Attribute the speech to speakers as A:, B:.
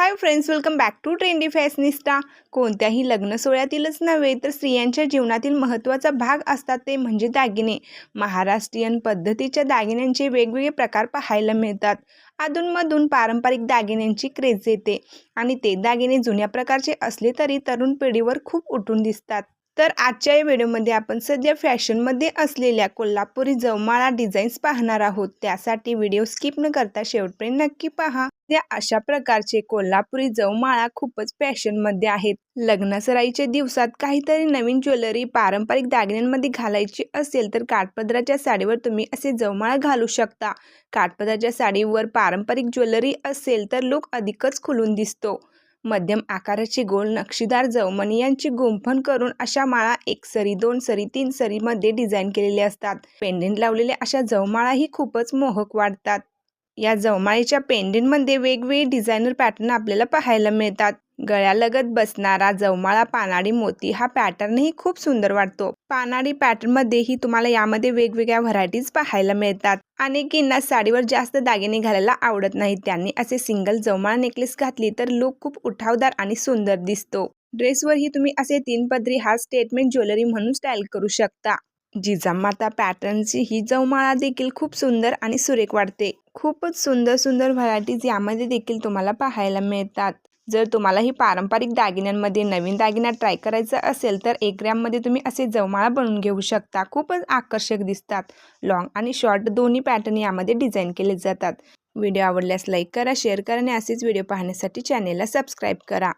A: Hi friends welcome back to trendy fashionista कोणत्याही लग्न सोहळ्यातीलच नव्हे तर स्त्रियांच्या जीवनातील महत्त्वाचा भाग असतात ते म्हणजे दागिने. महाराष्ट्रीयन पद्धतीच्या दागिन्यांचे वेगवेगळे प्रकार पाहायला मिळतात. अधूनमधून पारंपरिक दागिन्यांची क्रेज येते आणि ते दागिने जुन्या प्रकारचे असले तरी तरुण पिढीवर खूप उठून दिसतात. तर आजच्या या व्हिडिओमध्ये आपण सध्या फॅशनमध्ये असलेल्या कोल्हापुरी जवमाळा डिझाईन्स पाहणार आहोत. त्यासाठी व्हिडिओ स्किप न करता शेवटपर्यंत नक्की पहा. त्या अशा प्रकारचे कोल्हापुरी जवमाळा खूपच फॅशनमध्ये आहेत. लग्नसराईच्या दिवसात काहीतरी नवीन ज्वेलरी पारंपरिक दागिन्यांमध्ये घालायची असेल तर काठपदराच्या साडीवर तुम्ही असे जवमाळा घालू शकता. काठपदराच्या साडीवर पारंपरिक ज्वेलरी असेल तर लुक अधिकच खुलून दिसतो. मध्यम आकाराची गोल नक्षीदार जवमणी यांची गुंफण करून अशा माळा एक सरी दोन सरी तीन सरीमध्ये डिझाईन केलेले असतात. पेंडेंट लावलेल्या अशा जवमाळाही खूपच मोहक वाटतात. या जवमाळीच्या पेंडेंटमध्ये वेगवेगळे डिझायनर पॅटर्न आपल्याला पाहायला मिळतात. गळ्यालगत बसणारा जवमाळा पानाडी मोती हा पॅटर्नही खूप सुंदर वाटतो. पानाडी पॅटर्नमध्येही तुम्हाला यामध्ये वेगवेगळ्या व्हरायटीज पाहायला मिळतात. अनेकींना साडीवर जास्त दागिने घालायला आवडत नाही त्यांनी असे सिंगल जवमाळा नेकलेस घातली तर लुक खूप उठावदार आणि सुंदर दिसतो. ड्रेसवरही तुम्ही असे तीन पदरी हा स्टेटमेंट ज्वेलरी म्हणून स्टाईल करू शकता. जिजामाता पॅटर्नची ही जवमाळा देखील खूप सुंदर आणि सुरेख वाटते. खूपच सुंदर सुंदर व्हरायटीज यामध्ये देखील तुम्हाला पाहायला मिळतात. जर तुम्हाला ही पारंपरिक दागिन्यांमध्ये नवीन दागिना ट्राय करायचा असेल तर एक ग्रॅममध्ये तुम्ही असे जवमाळा बनवून घेऊ शकता. खूपच आकर्षक दिसतात. लॉंग आणि शॉर्ट दोन्ही पॅटर्न यामध्ये डिझाईन केले जातात. व्हिडिओ आवडल्यास लाईक करा शेअर करा आणि असेच व्हिडिओ पाहण्यासाठी चॅनेलला सबस्क्राईब करा.